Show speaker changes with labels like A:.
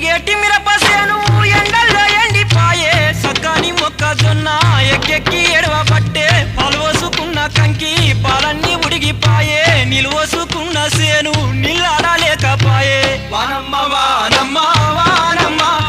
A: తిరిగేటి మిరపసేను ఎండల్లో ఎండిపాయే. సగ్గాని మొక్కజొన్న ఎక్కెక్కి ఎడవ పట్టే. పాలు కంకి పాలన్నీ ఉడిగిపాయే. నిలువసు